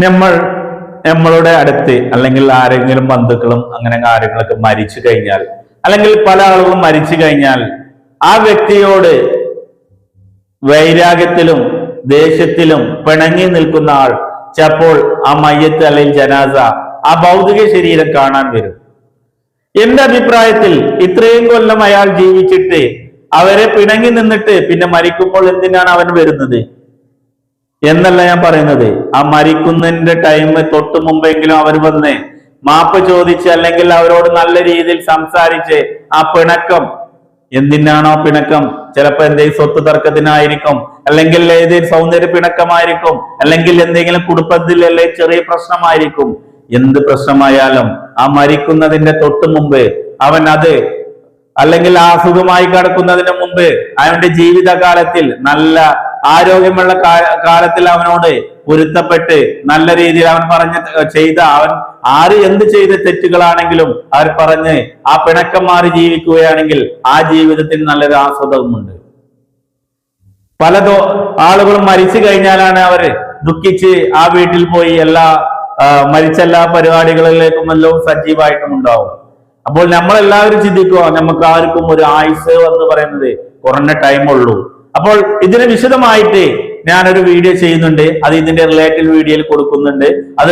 നമ്മൾ നമ്മളുടെ അടുത്ത് അല്ലെങ്കിൽ ആരെങ്കിലും ബന്ധുക്കളും അങ്ങനെ കാര്യങ്ങളൊക്കെ മരിച്ചു കഴിഞ്ഞാൽ അല്ലെങ്കിൽ പല ആളുകളും മരിച്ചു കഴിഞ്ഞാൽ ആ വ്യക്തിയോട് വൈരാഗ്യത്തിലും ദേഷ്യത്തിലും പിണങ്ങി നിൽക്കുന്ന ആൾ ചിലപ്പോൾ ആ മയ്യത്ത് അല്ലെങ്കിൽ ജനാസ ആ ഭൗതിക ശരീരം കാണാൻ വരും. എന്റെ അഭിപ്രായത്തിൽ ഇത്രയും കൊല്ലം അയാൾ ജീവിച്ചിട്ട് അവരെ പിണങ്ങി നിന്നിട്ട് പിന്നെ മരിക്കുമ്പോൾ എന്തിനാണ് അവൻ വരുന്നത്? എന്നല്ല ഞാൻ പറയുന്നത്. ആ മരിക്കുന്നതിന്റെ ടൈം തൊട്ട് മുമ്പെങ്കിലും അവർ വന്ന് മാപ്പ് ചോദിച്ച് അല്ലെങ്കിൽ അവരോട് നല്ല രീതിയിൽ സംസാരിച്ച് ആ പിണക്കം എന്തിനാണോ പിണക്കം? ചിലപ്പോ എന്തെങ്കിലും സ്വത്ത് തർക്കത്തിനായിരിക്കും. അല്ലെങ്കിൽ ഏതെങ്കിലും സൗന്ദര്യ പിണക്കമായിരിക്കും. അല്ലെങ്കിൽ എന്തെങ്കിലും കുടുംബത്തിൽ ചെറിയ പ്രശ്നമായിരിക്കും. എന്ത് പ്രശ്നമായാലും ആ മരിക്കുന്നതിന്റെ തൊട്ട് മുമ്പ് അവൻ അത് അല്ലെങ്കിൽ ആ അസുഖമായി കിടക്കുന്നതിന് മുമ്പ് അവന്റെ ജീവിതകാലത്തിൽ നല്ല ആരോഗ്യമുള്ള കാലത്തിൽ അവനോട് പൊരുത്തപ്പെട്ട് നല്ല രീതിയിൽ അവൻ പറഞ്ഞ ചെയ്ത അവൻ ആര് എന്ത് ചെയ്ത തെറ്റുകളാണെങ്കിലും അവർ പറഞ്ഞ് ആ പിണക്കം മാറി ജീവിക്കുകയാണെങ്കിൽ ആ ജീവിതത്തിൽ നല്ലൊരു ആസ്വദവുമുണ്ട്. പല ആളുകളും മരിച്ചു കഴിഞ്ഞാലാണ് അവർ ദുഃഖിച്ച് ആ വീട്ടിൽ പോയി എല്ലാ മരിച്ച എല്ലാ പരിപാടികളിലേക്കും എല്ലാം സജീവമായിട്ടും ഉണ്ടാവും അപ്പോൾ നമ്മളെല്ലാവരും ചിന്തിക്കുക നമുക്ക് ആർക്കും ഒരു ആയുസ് എന്ന് പറയുന്നത് കുറഞ്ഞ ടൈം ഉള്ളൂ. അപ്പോൾ ഇതിന് വിശദമായിട്ട് ഞാനൊരു വീഡിയോ ചെയ്യുന്നുണ്ട്. അത് ഇതിന്റെ റിലേറ്റഡ് വീഡിയോയിൽ കൊടുക്കുന്നുണ്ട്. അത്